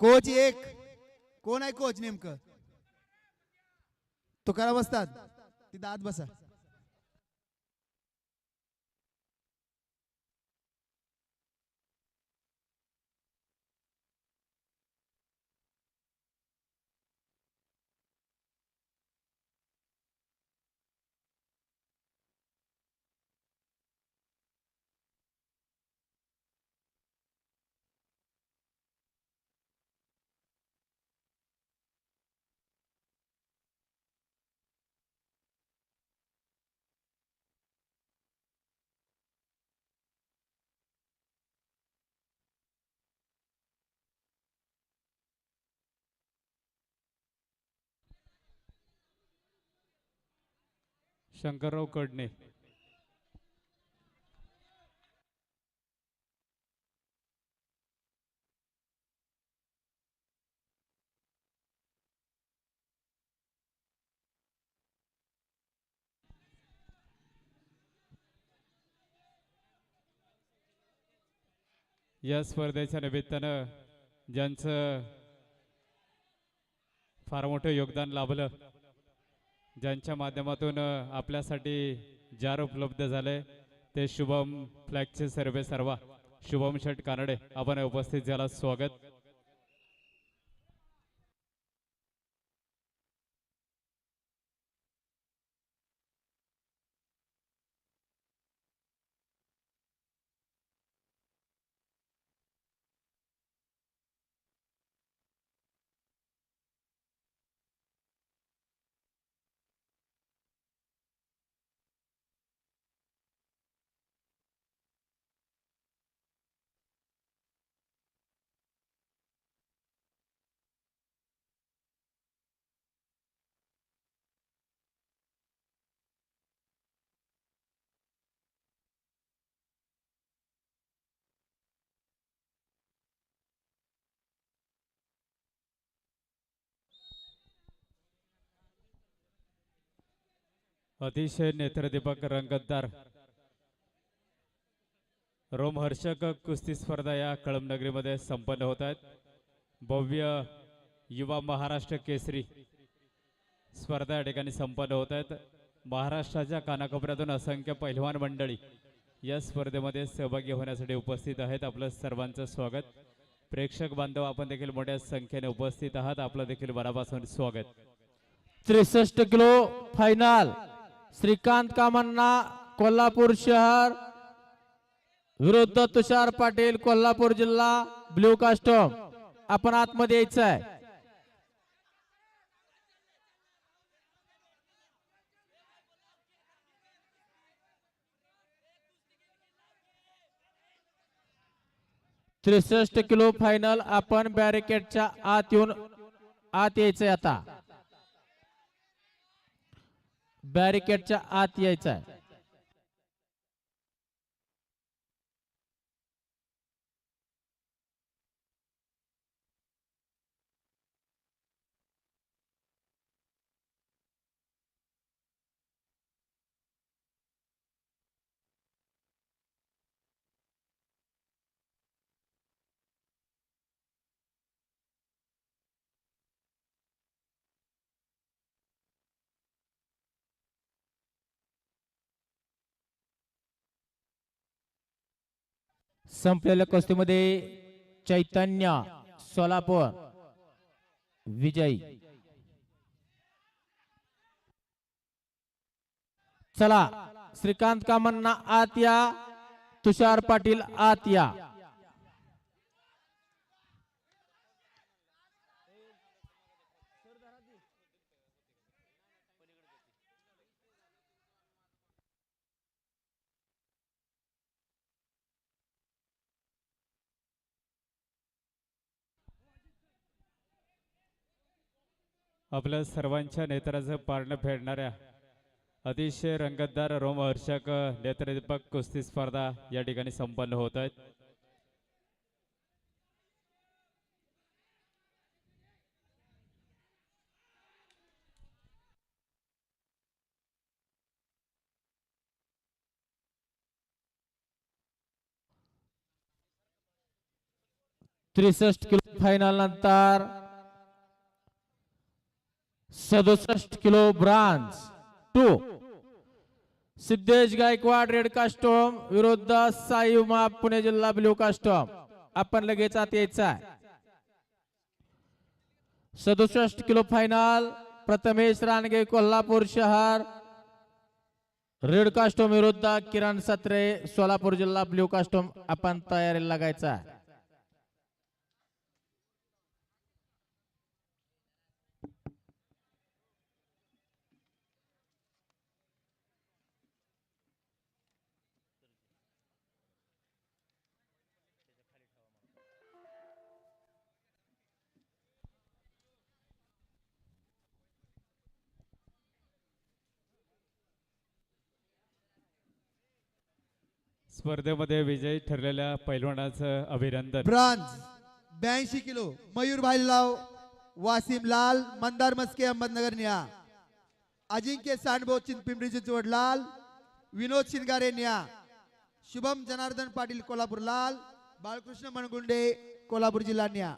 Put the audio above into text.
Coach एक. कोण आहे कोच नेमकं? तो करा बसतात तिथं आत बसा. शंकरराव कडणे. या स्पर्धेच्या निमित्तानं ज्यांचं फार मोठं योगदान लाभलं ज्यांच्या माध्यमातून आपल्यासाठी जार उपलब्ध झाले ते शुभम फ्लॅगचे सर्वे सर्वा. शुभम शेट कानडे आपण उपस्थित झाला स्वागत. अतिशय नेत्रदीपक रंगतदार. रोमहर्षक कुस्ती स्पर्धा या कळमनगरीमध्ये संपन्न होत आहेत. भव्य युवा महाराष्ट्र केसरी स्पर्धा या ठिकाणी संपन्न होत आहेत. महाराष्ट्राच्या कानाकोपऱ्यातून असंख्य पहिलवान मंडळी या स्पर्धेमध्ये सहभागी होण्यासाठी उपस्थित आहेत. आपलं सर्वांचं स्वागत. प्रेक्षक बांधव आपण देखील मोठ्या संख्येने उपस्थित आहात. आपलं देखील मनापासून स्वागत. त्रेसष्ट किलो फायनल श्रीकांत कामांना कोल्हापूर शहर. विरुद्ध तुषार पाटील कोल्हापूर जिल्हा ब्ल्यू कास्टोम. आपण आतमध्ये यायचं आहे त्रेसष्ट किलो फायनल आपण बॅरिकेडच्या आत येऊन आत यायचंय आता. बॅरिकेडच्या आत यायचं आहे. संपलेल्या कुस्तीमध्ये चैतन्य सोलापूर विजयी. चला श्रीकांत कामांना आत या तुषार पाटील आत या. आपल्या सर्वांच्या नेत्राचं पारणं फेडणाऱ्या अतिशय रंगतदार रोमहर्षक नेत्रदीपक कुस्ती स्पर्धा या ठिकाणी संपन्न होत आहेत. त्रेसष्ट किलो फायनल नंतर सदुसष्ट kilo bronze two. Siddhesh Gaikwad red कास्टोम विरुद्ध साई उमा पुणे जिल्हा ब्ल्यू कास्टोम. आपण लगेच आत यायचा सदुसष्ट किलो फायनल प्रथमेश रानगे कोल्हापूर शहर. रेड कास्टोम विरुद्ध किरण सत्रे सोलापूर जिल्हा ब्ल्यू कास्टोम. आपण तयारीला लागायचा स्पर्धेमध्ये विजयी ठरलेल्या पैलवानाचं अभिनंदन. ब्रॉन्झ ब्याऐंशी किलो मयूर भाईलाव वासिम लाल मंदार मस्के अहमदनगर निया. अजिंक्य सांडभो पिंपरी चिंचवड लाल विनोद शिंदगारे निया. शुभम जनार्दन पाटील कोल्हापूर लाल बाळकृष्ण मनगुंडे कोल्हापूर जिल्हा निळा